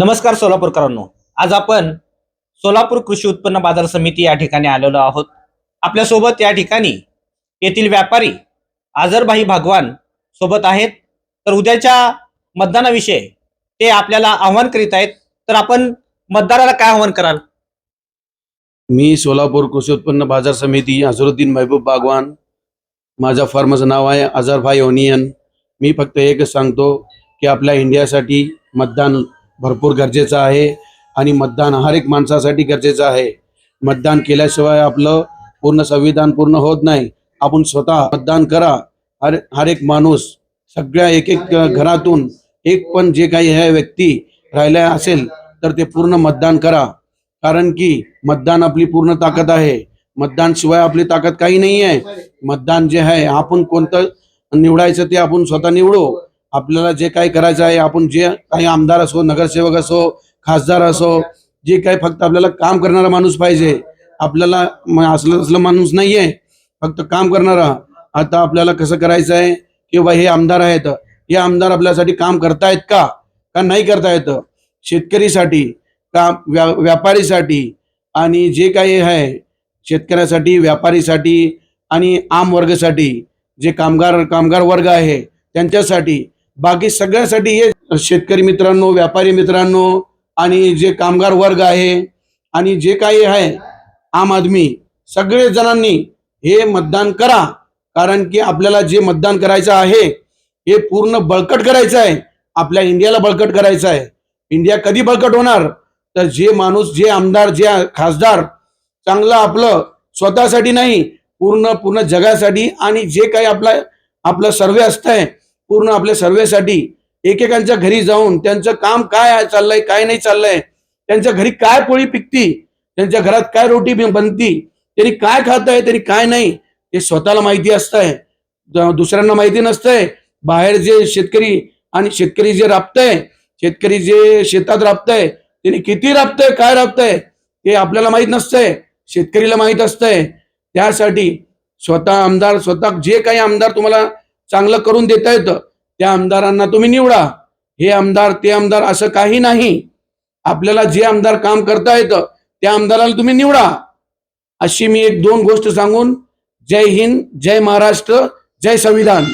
नमस्कार सोलापूरकरांनो. आज आपण सोलापूर कृषी उत्पन्न बाजार समिती या ठिकाणी आलेलो आहोत. आपल्यासोबत या ठिकाणी येथील व्यापारी आजरभाई भागवान सोबत आहेत. तर उद्याच्या मतदानाविषयी ते आपल्याला आव्हान करीत आहेत. तर आपण मतदाराला काय आव्हान कराल? मी सोलापूर कृषी उत्पन्न बाजार समिती अझरुद्दीन महबूब बागवान माझ्या फार्मचं नाव आहे अझरभाई ओनियन. मी फक्त एकच सांगतो की आपल्या इंडियासाठी मतदान भरपूर गरजेचं आहे. आणि मतदान हर एक माणसासाठी गरजेचं आहे. मतदान केल्याशिवाय आपलं पूर्ण संविधान पूर्ण होत नाही. आपण स्वतः मतदान करा. हर हर एक माणूस सगळ्या एक एक घरातून एक पण जे काही ह्या व्यक्ती राहिल्या असेल तर ते पूर्ण मतदान करा. कारण की मतदान आपली पूर्ण ताकद आहे. मतदान शिवाय आपली ताकद काही नाही आहे मतदान जे आहे आपण कोणतं निवडायचं ते आपण स्वतः निवडू. आपल्याला जे काही करायचं आहे आपण जे काही आमदार असो नगरसेवक असो खासदार असो जे काही फक्त आपल्याला काम करणारा माणूस पाहिजे. आपल्याला असलं असलं माणूस नाही आहे फक्त काम करणारा. आता आपल्याला कसं करायचं आहे? की बा हे आमदार आहेत. हे आमदार आपल्यासाठी काम करतायत का? का नाही करतायत? शेतकरीसाठी का व्या व्यापारीसाठी आणि जे काही आहे शेतकऱ्यासाठी व्यापारीसाठी आणि आम वर्गासाठी जे कामगार कामगार वर्ग आहे त्यांच्यासाठी बाकी सगळ्यासाठी हे शेतकरी मित्रांनो व्यापारी मित्रांनो आणि जे कामगार वर्ग आहे आणि जे काही आहे आम आदमी सगळे जणांनी हे मतदान करा. कारण की आपल्याला जे मतदान करायचं आहे हे पूर्ण बळकट करायचं आहे. आपल्या इंडियाला बळकट करायचं आहे. इंडिया कधी बळकट होणार? तर जे माणूस जे आमदार जे खासदार चांगलं आपलं स्वतःसाठी नाही पूर्ण पूर्ण जगासाठी आणि जे काही आपला आपलं सर्वे असतंय पूर्ण आपल्या सर्वेसाठी एकेकांच्या घरी जाऊन त्यांचं काम काय चाललंय काय नाही चाललंय त्यांच्या घरी काय पोळी पिकती त्यांच्या घरात काय रोटी बनती त्यांनी काय खात आहे त्यांनी काय नाही हे स्वतःला माहिती असतंय. दुसऱ्यांना माहिती नसतंय. बाहेर जे शेतकरी आणि शेतकरी जे राबतंय शेतकरी जे शेतात राबतंय त्यांनी किती राबतंय काय राबतंय ते आपल्याला माहीत नसतंय. शेतकरीला माहीत असतंय. त्यासाठी स्वतः आमदार स्वतः जे काही आमदार तुम्हाला चांगलं करून देता येतं. त्या आमदारांना तुम्ही निवडा. हे आमदार ते आमदार असं काही नाही. आपल्याला जे आमदार काम करता येतं त्या आमदाराला तुम्ही निवडा. अशी मी एक दोन गोष्ट सांगून जय हिंद जय महाराष्ट्र जय संविधान.